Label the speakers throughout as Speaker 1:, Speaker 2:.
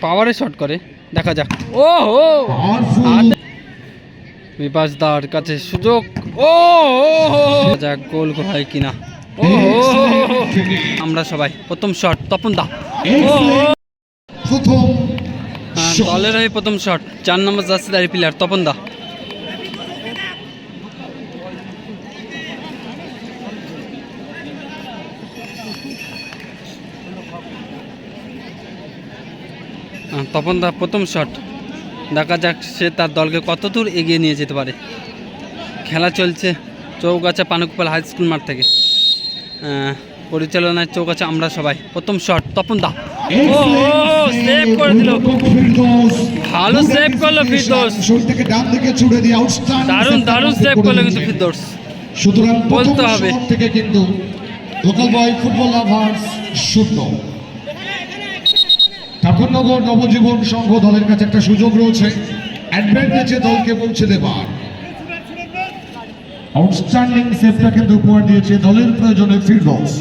Speaker 1: পাওয়ারে শট করে। দেখা যাক। ও হো! বিপাস দার কাছে সুযোগ। ও হো হো! হো। যাক গোল হয় কিনা। ও। আমরা সবাই প্রথম শট তপন দা। ও হো।
Speaker 2: প্রথম
Speaker 1: দলের হয়ে প্রথম শট চার নম্বর যাচ্ছে দাঁড়িয়ে প্লেয়ার তপন দা। তপন দা প্রথম শট দেখা যাক সে তার দলকে কত দূর এগিয়ে নিয়ে যেতে পারে খেলা চলছে চৌগাছা পানকুপাল হাই স্কুল মাঠ থেকে পরিচালনায় চৌগাছা আমরা সবাই প্রথম শট তপন দা সেভ করে দিল ভালো save করল ফিরদৌস।
Speaker 2: থেকে ডান দিকে ছুড়ে দিয়ে আউটস্ট্যান্ডিং
Speaker 1: দারুণ দারুণ সেভ করল কিন্তু ফিরদৌস
Speaker 2: সুতরাং
Speaker 1: বলতে হবে।
Speaker 2: থেকে কিন্তু লোকাল বয় ফুটবল লাভার্স শূন্য ঠাকুরনগর নবজীবন সংঘ দলের কাছে একটা সুযোগ রয়েছে। অ্যাডভান্টেজে দলকে পৌঁছে দেবার। আউটস্ট্যান্ডিং সেভটা কিন্তু উপহার দিয়েছে দলের প্রয়োজনে ফিরদৌস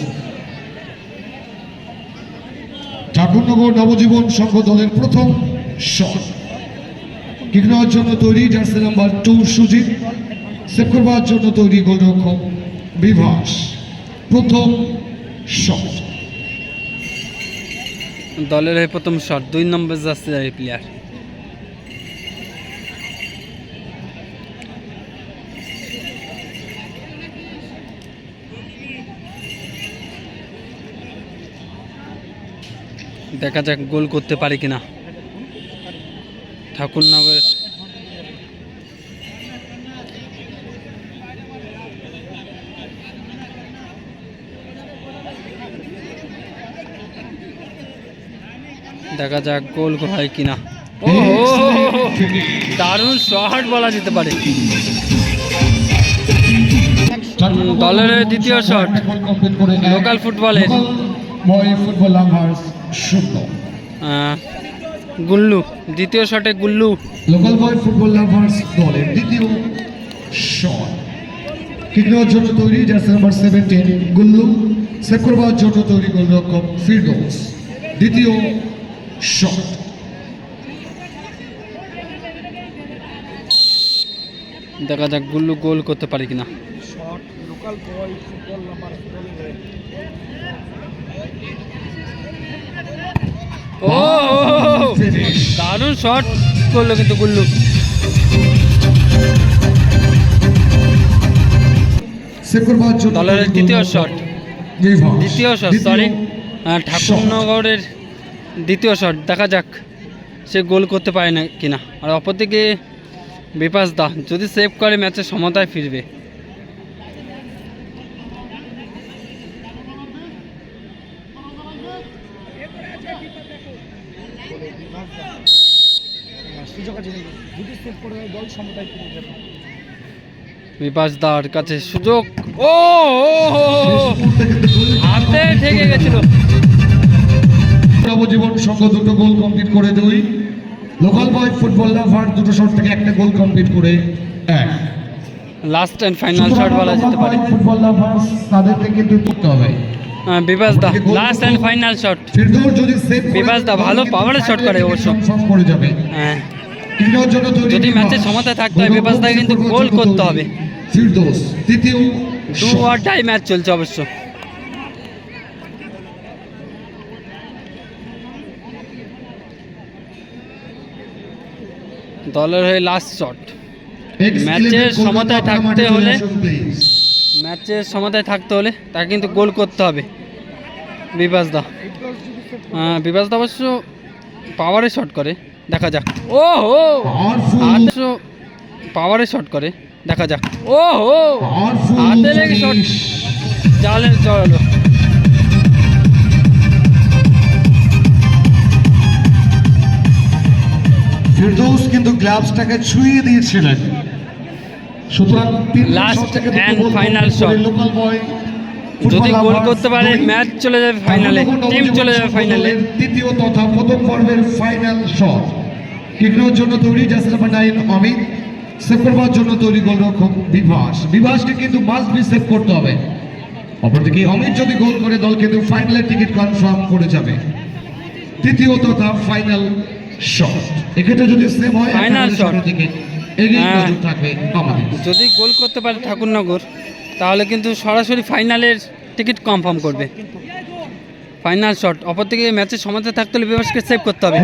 Speaker 2: ঠাকুরনগর নবজীবন সংঘ দলের প্রথম শট নেওয়ার জন্য তৈরি jersey number two Sujit. Save করবার জন্য তৈরি গোলরক্ষক বিভাস। প্রথম শট
Speaker 1: দলের হয়ে প্রথম শট দুই নম্বর যাচ্ছে এই প্লেয়ার দেখা যাক গোল করতে পারি কিনা। ঠাকুরনগর দেখা যাক গোল হয় কিনা। ও দারুণ শট বলা যেতে পারে। দলের দ্বিতীয় শট লোকাল ফুটবলের। গুল্লু দ্বিতীয় শটে Gullu.
Speaker 2: Local boy football lovers দলের দ্বিতীয় শট। কিক নেওয়ার জন্য তৈরি jersey number seventeen Gullu. Save করবার জন্য তৈরি গোলরক্ষক ফিরদৌস দ্বিতীয় শট
Speaker 1: দেখা যাক গুল্লু গোল করতে পারে কিনা। ও দারুণ শট করল কিন্তু গুল্লু। দলের দ্বিতীয় শট। দ্বিতীয় শট সরি ঠাকুরনগরের দ্বিতীয় শট দেখা যাক সে গোল করতে পারে না কিনা। আর অপরদিকে বিপাস দা, যদি সেভ করে ম্যাচে সমতায় ফিরবে। বিপাস দার কাছে সুযোগ। ও, হাতে ঠেকে গেছিল।
Speaker 2: নবজীবন সংঘ দুটো গোল কমপ্লিট করে দুই। লোকাল বয় ফুটবল লাভার দুটো শট থেকে একটা গোল কমপ্লিট করে এক।
Speaker 1: লাস্ট অ্যান্ড ফাইনাল শট বলা যেতে পারে।
Speaker 2: ফুটবল লাভার্স তাদেরকে কিন্তু করতে হবে।
Speaker 1: আহ, বিপাস দা last and final shot
Speaker 2: Firdaus যদি সেভ
Speaker 1: বিভাস দা ভালো power-এর shot করে অবশ্য।
Speaker 2: করে যাবে।
Speaker 1: হ্যাঁ। যদি ম্যাচে সমতায় থাকতে হয়, বিভাস দা কিন্তু গোল করতে হবে।
Speaker 2: ফিরদৌস তৃতীয়।
Speaker 1: দু
Speaker 2: shot।
Speaker 1: ওয়ারটাই ম্যাচ চলছে অবশ্য। দলের হয়ে লাস্ট শট ম্যাচের সমতায় থাকতে হলে ম্যাচের সমতায় থাকতে হলে তাকে কিন্তু গোল করতে হবে। বিপাস দা। হ্যাঁ, বিপাস দা অবশ্য পাওয়ারে শট করে। দেখা যাক। ও হো অবশ্য পাওয়ারে শট করে। দেখা যাক। ও হো হাতে লেগে
Speaker 2: finish।
Speaker 1: জালের জড়ালো
Speaker 2: কিন্তু গ্লাভসটাকে ছুঁয়ে দিয়েছিলেন। সুতরাং শট
Speaker 1: shot।
Speaker 2: লোকাল বয়
Speaker 1: যদি গোল করতে পারে ম্যাচ চলে যাবে ফাইনালে টিম চলে যাবে ফাইনালে
Speaker 2: তৃতীয় তথা প্রথম পর্বের ফাইনাল শট কিকনোর জন্য তৈরি jersey number nine Amit. Save করবার জন্য তৈরি গোলরক্ষক বিভাস। বিভাসকে কিন্তু মাস্ট বি সেভ করতে হবে। অপরদিকে অমিত যদি গোল করে দল কিন্তু ফাইনালের টিকিট কনফার্ম করে যাবে। তৃতীয় তথা ফাইনাল শট এক্ষেত্রে যদি সেম হয়
Speaker 1: Final
Speaker 2: final দিকে এগিয়ে। নজর থাকবে আমাদের
Speaker 1: যদি গোল করতে পারে ঠাকুরনগর তাহলে কিন্তু সরাসরি ফাইনালের টিকিট কনফার্ম করবে। ফাইনাল শট অপর থেকে ম্যাচের সমাজে থাকতে হলে বিভাসকে সেভ করতে হবে।